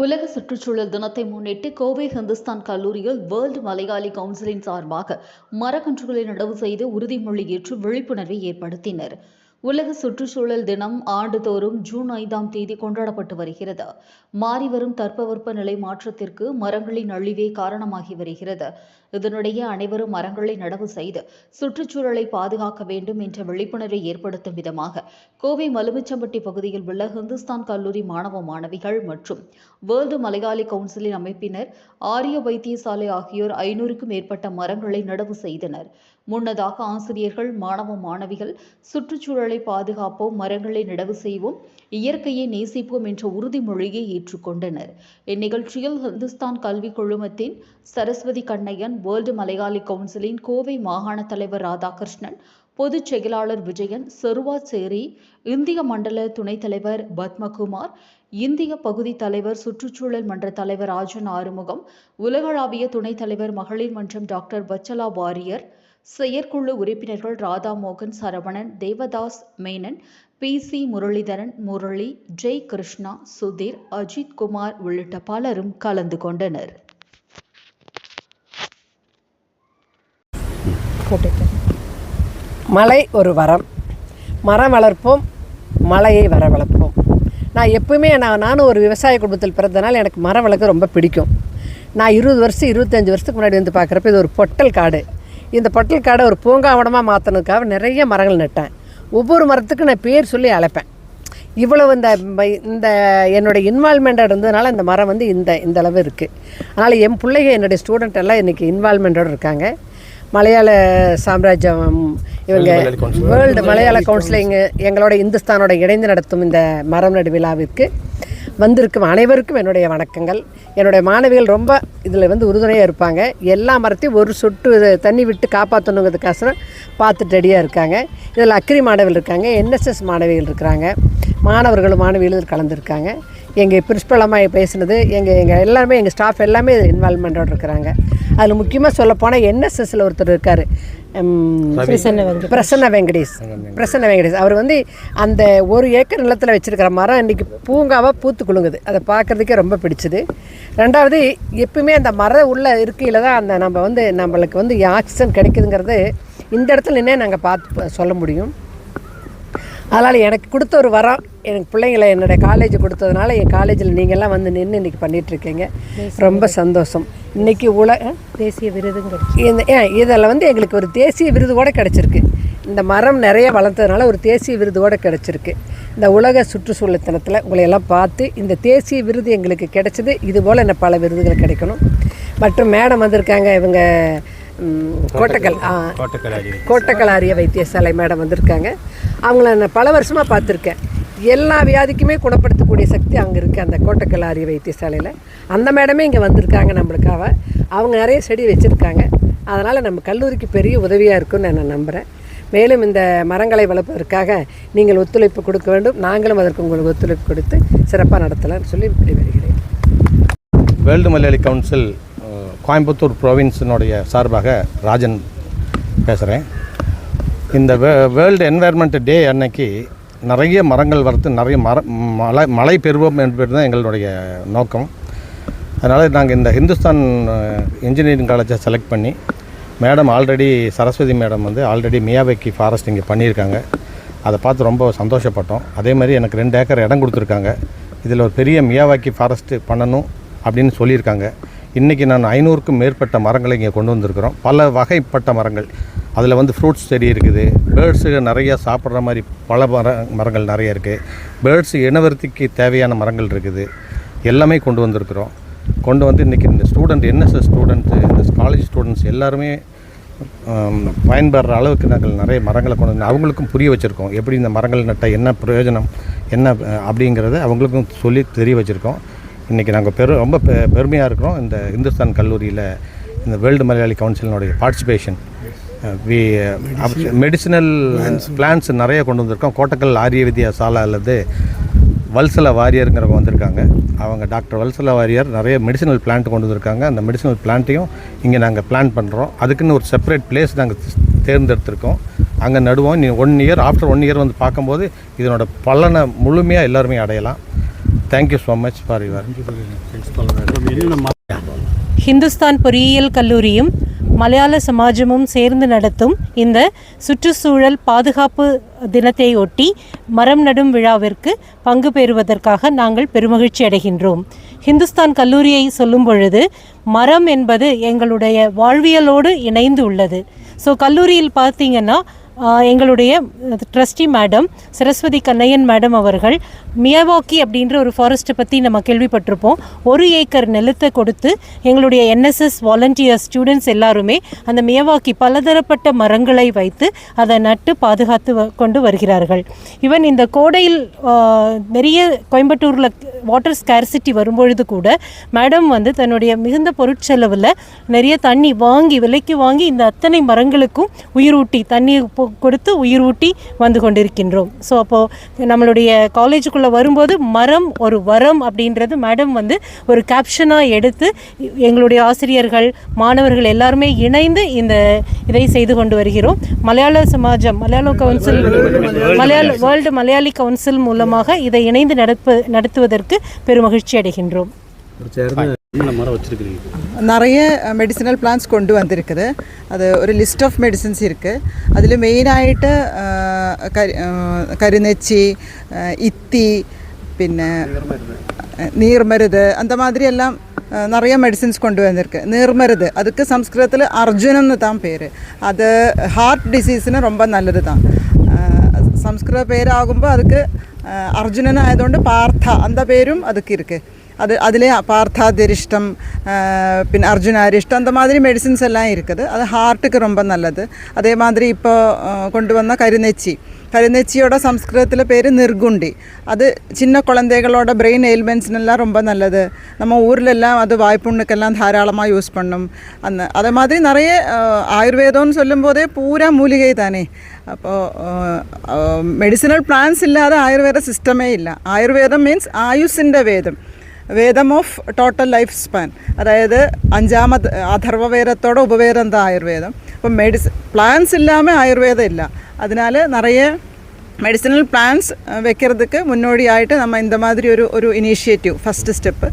உலக சுற்றுச்சூழல் தினத்தை முன்னிட்டு கோவை ஹிந்துஸ்தான் கல்லூரியில் வேர்ல்டு மலையாளி கவுன்சிலின் சார்பாக மரக்கன்றுகளை நடவு செய்து உறுதிமொழி ஏற்று விழிப்புணர்வை ஏற்படுத்தினர். உலக சுற்றுச்சூழல் தினம் ஆண்டுதோறும் ஜூன் ஐந்தாம் தேதி கொண்டாடப்பட்டு வருகிறது. மாறிவரும் தட்பவெப்ப நிலை மாற்றத்திற்கு மரங்களின் அழிவே காரணமாகி வருகிறது. இதனிடையே அனைவரும் மரங்களை நடவு செய்து சுற்றுச்சூழலை பாதுகாக்க வேண்டும் என்ற விழிப்புணர்வை ஏற்படுத்தும் விதமாக கோவை மலுமிச்சம்பட்டி பகுதியில் உள்ள ஹிந்துஸ்தான் கல்லூரி மாணவ மாணவிகள் மற்றும் வேர்ல்டு மலையாளி கவுன்சிலின் அமைப்பினர் ஆரிய வைத்தியசாலை ஆகியோர் ஐநூறுக்கும் மேற்பட்ட மரங்களை நடவு செய்தனர். முன்னதாக ஆசிரியர்கள் மாணவ மாணவிகள் சுற்றுச்சூழலை பாதுகாப்போம் மரங்களை நடவு செய்வோம் இயற்கையை நேசிப்போம் என்ற உறுதிமொழியை ஏற்றுக்கொண்டனர். இந்நிகழ்ச்சியில் ஹிந்துஸ்தான் கல்வி குழுமத்தின் சரஸ்வதி கண்ணையன் வேர்ல்டு மலையாளி கவுன்சிலின் கோவை மாகாண தலைவர் ராதாகிருஷ்ணன் பொதுச் செயலாளர் விஜயன் செருவாச்சேரி இந்திய மண்டல துணைத் தலைவர் பத்மகுமார் இந்திய பகுதி தலைவர் சுற்றுச்சூழல் மன்ற தலைவர் ராஜன் ஆறுமுகம் உலகளாவிய துணைத் தலைவர் மகளிர் மன்றம் டாக்டர் வச்சலா வாரியர் செயற்குழு உறுப்பினர்கள் ராதாமோகன் சரவணன் தேவதாஸ் மேனன் பி சி முரளிதரன் முரளி ஜெய் கிருஷ்ணா சுதீர் அஜித் குமார் உள்ளிட்ட பலரும் கலந்து கொண்டனர். மலை ஒரு வரம். மரம் வளர்ப்போம் மலையை வர வளர்ப்போம். நான் எப்பவுமே நான் நானும் ஒரு விவசாய குடும்பத்தில் பிறந்தனால எனக்கு மரம் வளர்க்க ரொம்ப பிடிக்கும். நான் இருபது வருஷம் இருபத்தஞ்சி வருஷத்துக்கு முன்னாடி வந்து பார்க்குறப்ப இது ஒரு பொட்டல் காடு. இந்த பொட்டல் காடை ஒரு பூங்காவனமாக மாற்றினதுக்காக நிறைய மரங்கள் நட்டேன். ஒவ்வொரு மரத்துக்கும் நான் பேர் சொல்லி அழைப்பேன். இவ்வளவு இந்த இந்த என்னோட இன்வால்மெண்ட் இருந்ததுனால இந்த மரம் வந்து இந்த இந்த அளவு இருக்குது அதனால் என் பிள்ளைங்க என்னுடைய ஸ்டூடெண்ட் எல்லாம் இன்றைக்கி இன்வால்மெண்ட்டோடு இருக்காங்க. மலையாள சாம்ராஜ்யம் இவங்க வேர்ல்டு மலையாள கவுன்சிலிங் எங்களோட இந்துஸ்தானோட இணைந்து நடத்தும் இந்த மரம் நடு விழாவிற்கு வந்திருக்கும் அனைவருக்கும் என்னுடைய வணக்கங்கள். என்னுடைய மாணவிகள் ரொம்ப இதில் வந்து உறுதுணையாக இருப்பாங்க. எல்லா மரத்தையும் ஒரு சொட்டு தண்ணி விட்டு காப்பாற்றணுங்கிறதுக்காசரம் பார்த்துட்டு ரெடியாக இருக்காங்க. இதில் அக்ரி மாணவிகள் இருக்காங்க என்எஸ்எஸ் மாணவிகள் இருக்கிறாங்க. மாணவர்களும் மாணவிகளும் கலந்துருக்காங்க. எங்கள் பிரின்ஸ்பல் அம்மா பேசுனது எங்கள் எங்கள் எல்லாருமே எங்கள் ஸ்டாஃப் எல்லாமே இன்வால்மெண்ட்டோடு இருக்கிறாங்க. அதில் முக்கியமாக சொல்லப்போனால் என்எஸ்எஸ்ல ஒருத்தர் இருக்கார். பிரசன்ன வெங்கடேஷ். பிரசன்ன வெங்கடேஷ். அவர் வந்து அந்த ஒரு ஏக்கர் நிலத்தில் வச்சிருக்கிற மரம் இன்றைக்கி பூங்காவாக பூத்து குலுங்குது. அதை பார்க்குறதுக்கே ரொம்ப பிடிச்சது. ரெண்டாவது எப்பவுமே அந்த மரம் உள்ள இருக்கையில் தான் அந்த நம்ம வந்து நம்மளுக்கு வந்து ஆக்சிஜன் கிடைக்குதுங்கிறது இந்த இடத்துல நின்னே நாங்கள் பார்த்து சொல்ல முடியும். அதனால் எனக்கு கொடுத்த ஒரு வரம் எனக்கு பிள்ளைங்களை என்னுடைய காலேஜ் கொடுத்ததுனால என் காலேஜில் நீங்கள்லாம் வந்து நின்று இன்றைக்கி பண்ணிகிட்ருக்கீங்க ரொம்ப சந்தோஷம். இன்றைக்கி உல தேசிய விருதுங்க இந்த ஏன் இதில் வந்து எங்களுக்கு ஒரு தேசிய விருது கூட கிடச்சிருக்கு. இந்த மரம் நிறைய வளர்த்ததுனால ஒரு தேசிய விருது கூட கிடச்சிருக்கு. இந்த உலக சுற்றுச்சூழல் தினத்தில் உங்களை எல்லாம் பார்த்து இந்த தேசிய விருது எங்களுக்கு கிடைச்சது. இது போல் என்ன பல விருதுகள் கிடைக்கணும். மற்றும் மேடம் வந்திருக்காங்க இவங்க கோட்டக்கல். ஆ. கோட்டக்கல் ஆரிய வைத்தியசாலை மேடம் வந்திருக்காங்க. அவங்கள நான் பல வருஷமாக பார்த்துருக்கேன். எல்லா வியாதிக்குமே குணப்படுத்தக்கூடிய சக்தி அங்கே இருக்குது அந்த கோட்டக்கல் ஆரிய வைத்தியசாலையில். அந்த மேடமே இங்கே வந்திருக்காங்க நம்மளுக்காக. அவங்க நிறைய செடி வச்சுருக்காங்க. அதனால் நம்ம கல்லூரிக்கு பெரிய உதவியாக இருக்கும்னு நான் நம்புகிறேன் மேலும் இந்த மரங்களை வளர்ப்பதற்காக நீங்கள் ஒத்துழைப்பு கொடுக்க வேண்டும். நாங்களும் அதற்கு உங்களுக்கு ஒத்துழைப்பு கொடுத்து சிறப்பாக நடத்தலாம்னு சொல்லி விடைபெறுகிறேன். வேர்ல்டு மலையாளி கவுன்சில் கோயம்புத்தூர் ப்ரோவின்ஸினுடைய சார்பாக ராஜன் பேசுகிறேன் இந்த வே வேர்ல்டு என்வாயர்மெண்ட் டே அன்னைக்கு நிறைய மரங்கள் வளர்த்து நிறைய மர மழை மழை பெறுவோம் என்பது தான் எங்களுடைய நோக்கம். அதனால் நாங்கள் இந்த ஹிந்துஸ்தான் இன்ஜினியரிங் காலேஜை செலக்ட் பண்ணி மேடம் ஆல்ரெடி சரஸ்வதி மேடம் வந்து ஆல்ரெடி மியாவைக்கு ஃபாரஸ்ட் இங்கே பண்ணியிருக்காங்க. அதை பார்த்து ரொம்ப சந்தோஷப்பட்டோம். அதே மாதிரி எனக்கு ரெண்டு ஏக்கர் இடம் கொடுத்துருக்காங்க. இதில் ஒரு பெரிய மியாவாக்கி ஃபாரஸ்ட்டு பண்ணணும் அப்படின்னு சொல்லியிருக்காங்க. இன்றைக்கி நான் ஐநூறுக்கும் மேற்பட்ட மரங்களை இங்கே கொண்டு வந்திருக்கிறோம். பல வகைப்பட்ட மரங்கள். அதில் வந்து ஃப்ரூட்ஸ் செடி இருக்குது. பேர்ட்ஸுக்கு நிறைய சாப்பிட்ற மாதிரி பல மர மரங்கள் நிறைய இருக்குது பேர்ட்ஸ் இனவர்த்திக்கு தேவையான மரங்கள் இருக்குது. எல்லாமே கொண்டு வந்திருக்கிறோம். கொண்டு வந்து இன்றைக்கி இந்த ஸ்டூடெண்ட் என்எஸ்எஸ் ஸ்டூடெண்ட்ஸு இந்த காலேஜ் ஸ்டூடெண்ட்ஸ் எல்லாருமே பயன்படுற பயன்பெற அளவுக்கு நாங்கள் நிறைய மரங்களை கொண்டு வந்து அவங்களுக்கும் புரிய வச்சுருக்கோம். எப்படி இந்த மரங்கள் நட்டால் என்ன பிரயோஜனம் என்ன அப்படிங்கிறத அவங்களுக்கும் சொல்லி தெரிய வச்சுருக்கோம். இன்றைக்கி நாங்கள் பெரு ரொம்ப பெ பெருமையாக இருக்கிறோம். இந்த இந்துஸ்தான் கல்லூரியில் இந்த வேர்ல்டு மலையாளி கவுன்சிலினுடைய பார்ட்டிசிபேஷன் வி மெடிசினல் பிளான்ஸ் நிறைய கொண்டு வந்திருக்கோம். கோட்டக்கல் ஆரிய வித்யா சாலா அல்லது வல்சல வாரியருங்கிறவங்க வந்திருக்காங்க. அவங்க டாக்டர் வல்சல வாரியர் நிறைய மெடிசினல் பிளான்ட் கொண்டு வந்திருக்காங்க. அந்த மெடிசினல் பிளான்ட்டையும் இங்கே நாங்கள் பிளான் பண்ணுறோம் அதுக்குன்னு ஒரு செப்பரேட் பிளேஸ் நாங்கள் தேர்ந்தெடுத்திருக்கோம். அங்கே நடுவோம். நீ one year after one year வந்து பார்க்கும்போது இதனோட பலனை முழுமையாக எல்லாருமே அடையலாம். Thank you so much for your Hindustan பொறியியல் கல்லூரியும் மலையாள சமாஜமும் சேர்ந்து நடத்தும் இந்த சுற்றுச்சூழல் பாதுகாப்பு தினத்தை ஒட்டி மரம் நடும் விழாவிற்கு பங்கு பெறுவதற்காக நாங்கள் பெருமகிழ்ச்சி அடைகின்றோம் ஹிந்துஸ்தான் கல்லூரியை சொல்லும் பொழுது மரம் என்பது எங்களுடைய வாழ்வியலோடு இணைந்து உள்ளது ஸோ கல்லூரியில் பார்த்தீங்கன்னா எங்களுடைய trustee madam Saraswathi Kannaiyan madam அவர்கள் மியவாக்கி அப்படின்ற ஒரு ஃபாரஸ்ட்டை பற்றி நம்ம கேள்விப்பட்டிருப்போம். ஒரு ஏக்கர் நிலத்தை கொடுத்து எங்களுடைய என்எஸ்எஸ் வாலண்டியர் ஸ்டூடெண்ட்ஸ் எல்லாருமே அந்த மியவாக்கி பலதரப்பட்ட மரங்களை வைத்து அதை நட்டு பாதுகாத்து வ- கொண்டு வருகிறார்கள். ஈவன் இந்த கோடையில் நிறைய கோயம்புத்தூரில் வாட்டர் ஸ்கேர்சிட்டி வரும்பொழுது கூட மேடம் வந்து தன்னுடைய மிகுந்த பொருட்செலவில் நிறைய தண்ணி வாங்கி விலைக்கு வாங்கி இந்த அத்தனை மரங்களுக்கும் உயிரூட்டி தண்ணி கொடுத்து கொடுத்து உயிரூட்டி வந்து கொண்டிருக்கின்றோம். ஸோ அப்போது நம்மளுடைய காலேஜுக்குள்ளே வரும்போது மரம் ஒரு வரம் அப்படின்றது மேடம் வந்து ஒரு கேப்ஷனாக எடுத்து எங்களுடைய ஆசிரியர்கள் மாணவர்கள் எல்லாருமே இணைந்து இந்த இதை செய்து கொண்டு வருகிறோம். மலையாள சமாஜம் மலையாள கவுன்சில் மலையாள வேர்ல்டு மலையாளி கவுன்சில் மூலமாக இதை இணைந்து நடப்பு நடத்துவதற்கு பெருமகிழ்ச்சி அடைகின்றோம். நிறைய മെഡിസിനൽ പ്ലാന്റ്സ് കൊണ്ടുവന്നിരിക്കുന്നത്. അത് ഒരു ലിസ്റ്റ് ഓഫ് മെഡിസിൻസ് மெடிசின்ஸ் അതിൽ മെയിനായിട്ട് மெயிനായിട്ട് ഇത്തി പിന്നെ നീർമരുത് அந்த மாதிரி നിറയെ മെഡിസിൻസ് കൊണ്ടുവന്നിരിക്കുക നീർമരുത് അതൊക്കെ സംസ്കൃതത്തിൽ അർജുനം എന്ന് താൻ പേര്. അത് ഹാർട്ട് ഡിസീസിന് രൊമ്പ നല്ലത് താൻ. സംസ്കൃത പേരാകുമ്പോൾ അതൊക്കെ അർജുനനായതുകൊണ്ട് പാർത്ഥ അന്ത പേരും അതൊക്കെ ഇരിക്കുക அது அதிலே பார்த்தாதிரிஷ்டம் பின் அர்ஜுனாரிஷ்டம் அந்த மாதிரி மெடிசின்ஸ் எல்லாம் இருக்குது அது ஹார்ட்டுக்கு ரொம்ப நல்லது அதே மாதிரி இப்போ கொண்டு வந்த கருநெச்சி கருநெச்சியோட சம்ஸ்கிருதத்தில் பேர் நிர்குண்டி அது சின்ன குழந்தைகளோட பிரெயின் எயில்மெண்ட்ஸ்னெல்லாம் ரொம்ப நல்லது நம்ம ஊர்லெல்லாம் அது வாய்ப்புண்ணுக்கெல்லாம் தாராளமாக யூஸ் பண்ணும் அந்த அதே மாதிரி நிறைய அஹ், ஆயுர்வேதம்னு சொல்லும்போதே பூரா மூலிகை தானே അപ്പോൾ മെഡിസിനൽ പ്ലാൻസ് ഇല്ലാതെ ആയുർവേദ സിസ്റ്റമേ ഇല്ല ആയുർവേദം മീൻസ് ആയുസിൻ്റെ വേദം വേദം ഓഫ് ടോട്ടൽ ലൈഫ് സ്പാൻ. അതായത് അഞ്ചാമ അഥർവവേദത്തോടെ ഉപവേദം ആയുർവേദം? അപ്പം മെഡിസിൻ പ്ലാൻസ് ഇല്ലാമേ ആയുർവേദം ഇല്ല. അതിനാൽ നിറയെ മെഡിസിനൽ പ്ലാൻസ് வைக்கிறதுக்கு മുന്നോടിയായിട്ട് നമ്മൾ இந்த ഒരു ഒരു ஒரு இனிஷியேட்டிவ் ஃபஸ்ட்டு ஸ்டெப்பு